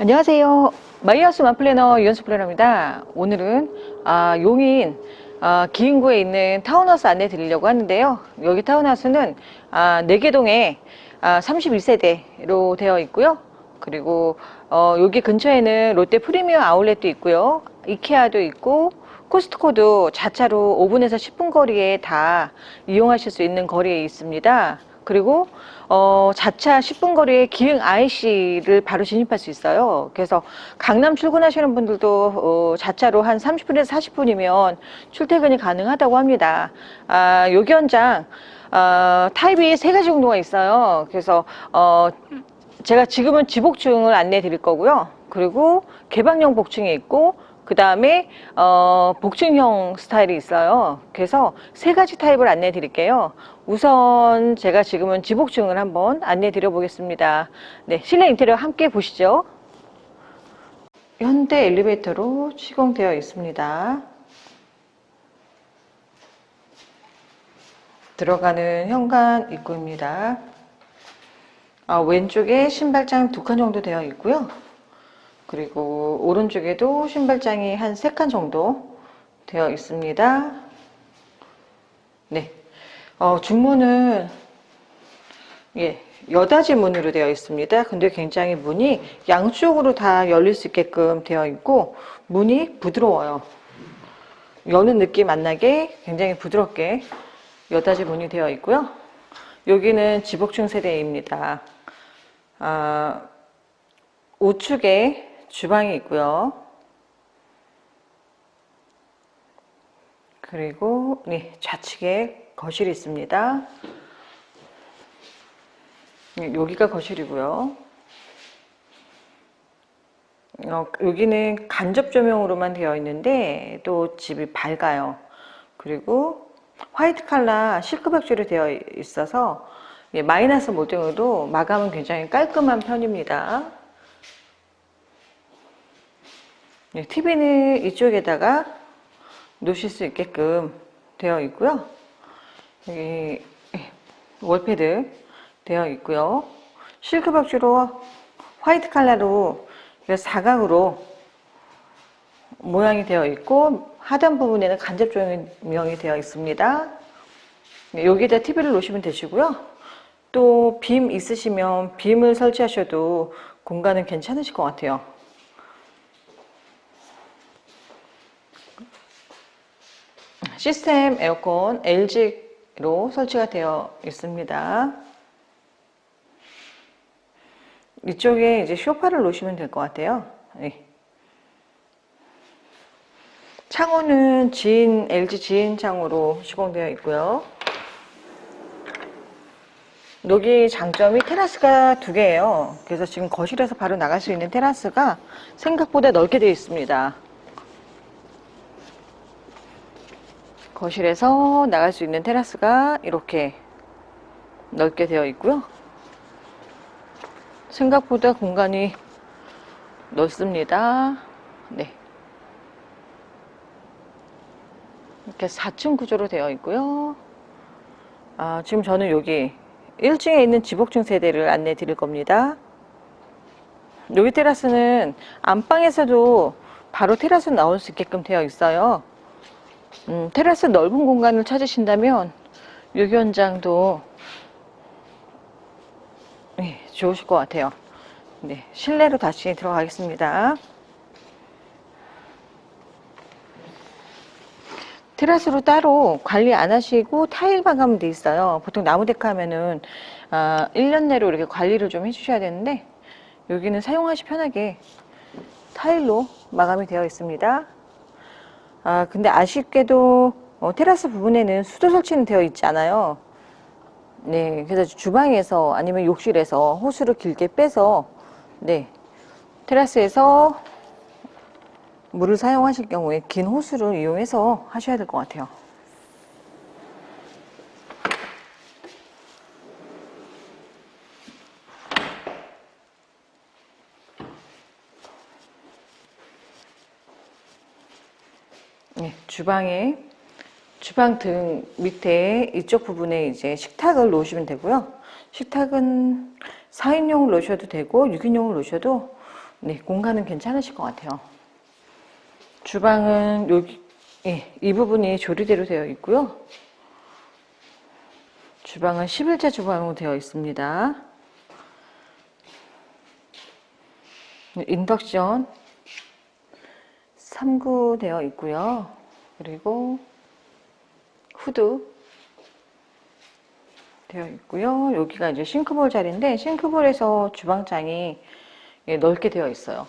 안녕하세요. 마이하우스 만플래너 유연수 플래너입니다. 오늘은 아, 용인 아, 기흥구에 있는 타운하우스 안내 드리려고 하는데요. 여기 타운하우스는 아, 내계동에 아, 31세대로 되어 있고요. 그리고 어, 여기 근처에는 롯데 프리미엄 아울렛도 있고요. 이케아도 있고 코스트코도 자차로 5분에서 10분 거리에 다 이용하실 수 있는 거리에 있습니다. 그리고 어, 자차 10분 거리에 기흥 IC를 바로 진입할 수 있어요. 그래서 강남 출근하시는 분들도 어, 자차로 한 30분에서 40분이면 출퇴근이 가능하다고 합니다. 아, 여기 현장 어, 타입이 세 가지 정도가 있어요. 그래서 어, 제가 지금은 지복층을 안내 드릴 거고요. 그리고 개방형 복층이 있고 그 다음에 어, 복층형 스타일이 있어요. 그래서 세 가지 타입을 안내 드릴게요. 우선 제가 지금은 지복층을 한번 안내 드려 보겠습니다. 네, 실내 인테리어 함께 보시죠. 현대 엘리베이터로 시공되어 있습니다. 들어가는 현관 입구입니다. 아, 왼쪽에 신발장 두 칸 정도 되어 있고요. 그리고 오른쪽에도 신발장이 한세칸 정도 되어 있습니다. 네. 어, 중문은 예, 여닫이 문으로 되어 있습니다. 근데 굉장히 문이 양쪽으로 다 열릴 수 있게끔 되어 있고 문이 부드러워요. 여는 느낌 안 나게 굉장히 부드럽게 여닫이 문이 되어 있고요. 여기는 지복층 세대입니다. 아, 우측에 주방이 있고요. 그리고 네, 좌측에 거실이 있습니다. 네, 여기가 거실이고요. 어, 여기는 간접 조명으로만 되어 있는데 또 집이 밝아요. 그리고 화이트 칼라 실크 벽지로 되어 있어서 예, 마이너스 모딩으로 마감은 굉장히 깔끔한 편입니다. 네, TV는 이쪽에다가 놓으실 수 있게끔 되어 있고요. 여기 월패드 되어 있고요. 실크 벽지로 화이트 칼라로 사각으로 모양이 되어 있고 하단 부분에는 간접 조명이 되어 있습니다. 네, 여기다 TV를 놓으시면 되시고요. 또 빔 있으시면 빔을 설치하셔도 공간은 괜찮으실 것 같아요. 시스템 에어컨 LG로 설치가 되어 있습니다. 이쪽에 이제 쇼파를 놓으시면 될 것 같아요. 네. 창호는 진, LG 지인 창호로 시공되어 있고요. 여기 장점이 테라스가 두 개예요. 그래서 지금 거실에서 바로 나갈 수 있는 테라스가 생각보다 넓게 되어 있습니다. 거실에서 나갈 수 있는 테라스가 이렇게 넓게 되어 있고요. 생각보다 공간이 넓습니다. 네. 이렇게 4층 구조로 되어 있고요. 아, 지금 저는 여기 1층에 있는 지복층 세대를 안내 드릴 겁니다. 여기 테라스는 안방에서도 바로 테라스 나올 수 있게끔 되어 있어요. 음, 테라스 넓은 공간을 찾으신다면 현장도 네, 좋으실 것 같아요. 네, 실내로 다시 들어가겠습니다. 테라스로 따로 관리 안 하시고 타일만 하면 돼 있어요. 보통 나무 데크 하면은 아, 1년 내로 이렇게 관리를 좀 해주셔야 되는데 여기는 사용하시 편하게 타일로 마감이 되어 있습니다. 아, 근데 아쉽게도 어, 테라스 부분에는 수도 설치는 되어 있지 않아요. 네, 그래서 주방에서 아니면 욕실에서 호스를 길게 빼서 네, 테라스에서 물을 사용하실 경우에 긴 호스를 이용해서 하셔야 될 것 같아요. 주방에 주방 등 밑에 이쪽 부분에 이제 식탁을 놓으시면 되고요. 식탁은 4인용을 놓으셔도 되고 6인용을 놓으셔도 네, 공간은 괜찮으실 것 같아요. 주방은 여기, 예, 이 부분이 조리대로 되어 있고요. 주방은 11자 주방으로 되어 있습니다. 인덕션 3구 되어 있고요. 그리고 후드 되어 있고요. 여기가 이제 싱크볼 자리인데 싱크볼에서 주방장이 예, 넓게 되어 있어요.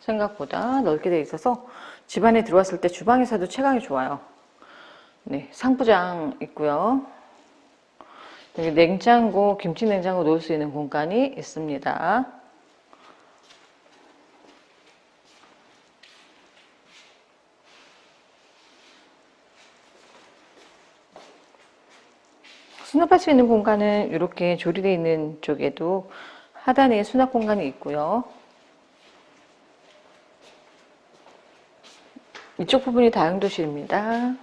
생각보다 넓게 되어 있어서 집안에 들어왔을 때 주방에서도 체감이 좋아요. 네, 상부장 있고요. 여기 냉장고, 김치 냉장고 놓을 수 있는 공간이 있습니다. 수납할 수 있는 공간은 이렇게 조리되어 있는 쪽에도 하단에 수납 공간이 있고요. 이쪽 부분이 다용도실입니다.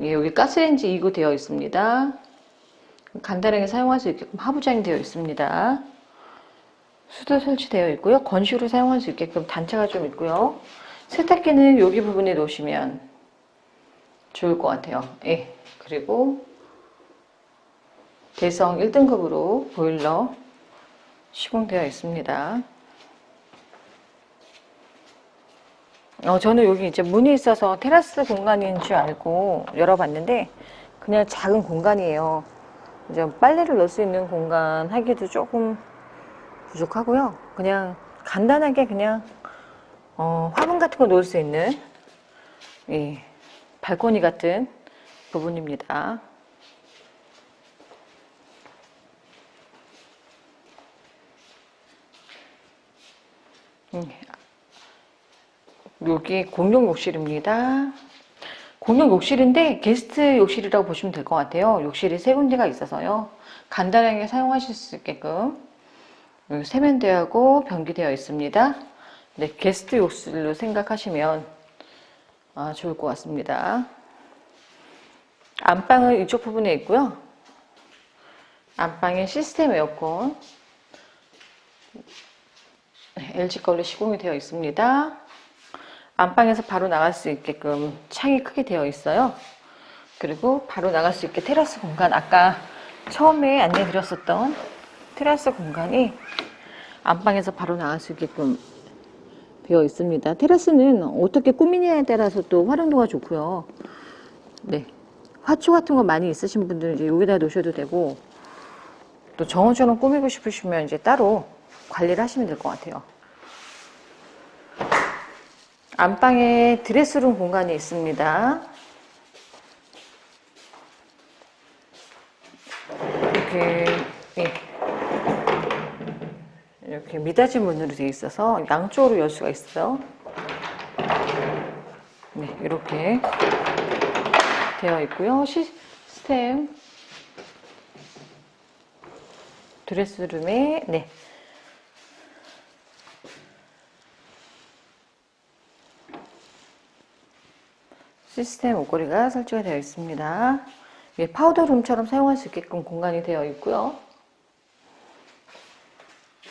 예, 여기 가스레인지 2구 되어 있습니다. 간단하게 사용할 수 있게끔 하부장이 되어 있습니다. 수도 설치되어 있고요. 건식으로 사용할 수 있게끔 단차가 좀 있고요. 세탁기는 여기 부분에 놓으시면 좋을 것 같아요. 예, 그리고 대성 1등급으로 보일러 시공되어 있습니다. 어, 저는 여기 이제 문이 있어서 테라스 공간인 줄 알고 열어봤는데 그냥 작은 공간이에요. 이제 빨래를 넣을 수 있는 공간 하기도 조금 부족하고요. 그냥 간단하게 그냥 어, 화분 같은 거 놓을 수 있는 이 발코니 같은 부분입니다. 여기 공용 욕실입니다. 공용 욕실인데 게스트 욕실이라고 보시면 될 것 같아요. 욕실이 세 군데가 있어서요. 간단하게 사용하실 수 있게끔 여기 세면대하고 변기되어 있습니다. 네, 게스트 욕실로 생각하시면 아, 좋을 것 같습니다. 안방은 이쪽 부분에 있고요. 안방에 시스템 에어컨 LG 걸로 시공이 되어 있습니다. 안방에서 바로 나갈 수 있게끔 창이 크게 되어 있어요. 그리고 바로 나갈 수 있게 테라스 공간, 아까 처음에 안내 드렸었던 테라스 공간이 안방에서 바로 나갈 수 있게끔 되어 있습니다. 테라스는 어떻게 꾸미냐에 따라서 또 활용도가 좋고요. 네. 화초 같은 거 많이 있으신 분들은 이제 여기다 놓으셔도 되고, 또 정원처럼 꾸미고 싶으시면 이제 따로 관리를 하시면 될 것 같아요. 안방에 드레스룸 공간이 있습니다. 이렇게, 예. 이렇게 미닫이 문으로 되어 있어서 양쪽으로 열 수가 있어요. 네, 이렇게 되어 있고요. 시스템 드레스룸에 네. 시스템 옷걸이가 설치가 되어 있습니다. 예, 파우더룸처럼 사용할 수 있게끔 공간이 되어 있고요.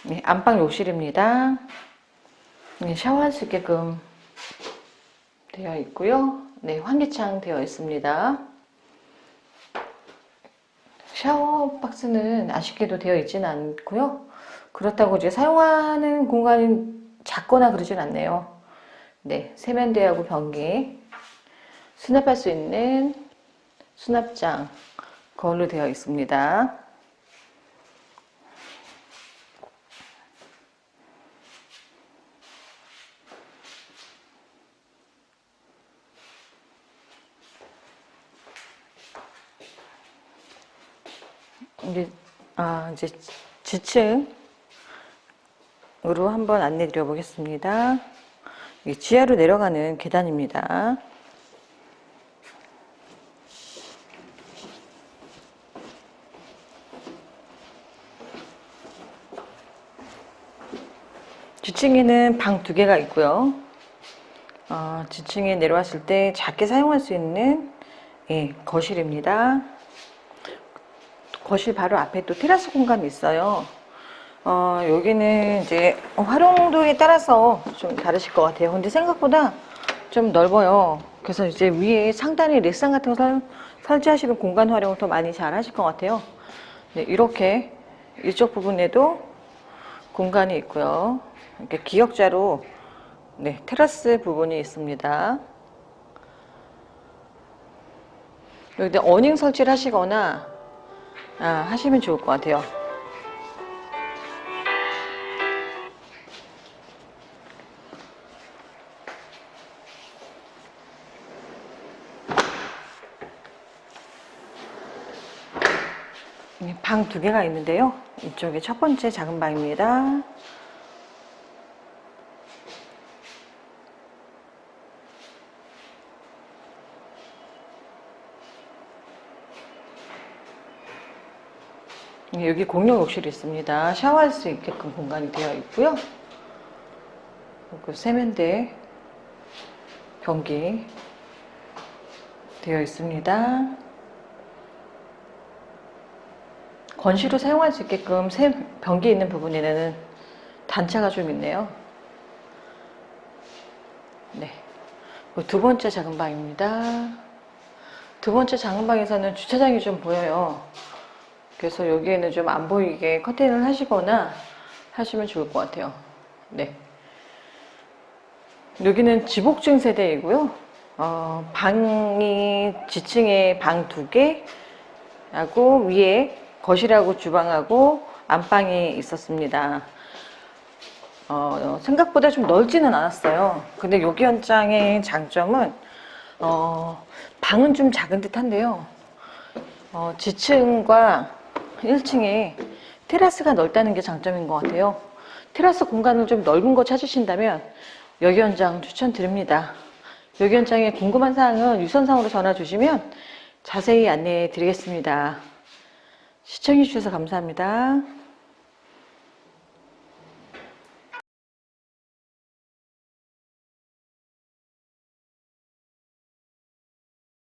네, 안방 욕실입니다. 네, 샤워할 수 있게끔 되어 있고요. 네, 환기창 되어 있습니다. 샤워 박스는 아쉽게도 되어 있지는 않고요. 그렇다고 이제 사용하는 공간이 작거나 그러진 않네요. 네, 세면대하고 변기, 수납할 수 있는 수납장 거울로 되어 있습니다. 이제 아 이제 지층으로 한번 안내 드려 보겠습니다. 지하로 내려가는 계단입니다. 지층에는 방 두 개가 있고요. 어, 지층에 내려왔을 때 작게 사용할 수 있는 예, 거실입니다. 거실 바로 앞에 또 테라스 공간이 있어요. 어, 여기는 이제 활용도에 따라서 좀 다르실 것 같아요. 근데 생각보다 좀 넓어요. 그래서 이제 위에 상단에 렉상 같은 거 설, 설치하시면 공간 활용을 더 많이 잘 하실 것 같아요. 네, 이렇게 이쪽 부분에도 공간이 있고요. 이렇게 기역자로 네, 테라스 부분이 있습니다. 여기 어닝 설치를 하시거나 아, 하시면 좋을 것 같아요. 방 두 개가 있는데요. 이쪽에 첫 번째 작은 방입니다. 여기 공용 욕실이 있습니다. 샤워할 수 있게끔 공간이 되어 있고요. 그리고 세면대, 변기 되어 있습니다. 건시로 사용할 수 있게끔 세 변기 있는 부분에는 단차가 좀 있네요. 네. 두 번째 작은 방입니다. 두 번째 작은 방에서는 주차장이 좀 보여요. 그래서 여기에는 좀 안 보이게 커튼을 하시거나 하시면 좋을 것 같아요. 네. 여기는 지복층 세대이고요. 어, 방이 지층에 방 두 개, 하고 위에 거실하고 주방하고 안방이 있었습니다. 어, 생각보다 좀 넓지는 않았어요. 근데 여기 현장의 장점은 어, 방은 좀 작은 듯한데요. 어, 지층과 1층에 테라스가 넓다는 게 장점인 것 같아요. 테라스 공간을 좀 넓은 거 찾으신다면 여기 현장 추천드립니다. 여기 현장에 궁금한 사항은 유선상으로 전화 주시면 자세히 안내해 드리겠습니다. 시청해 주셔서 감사합니다.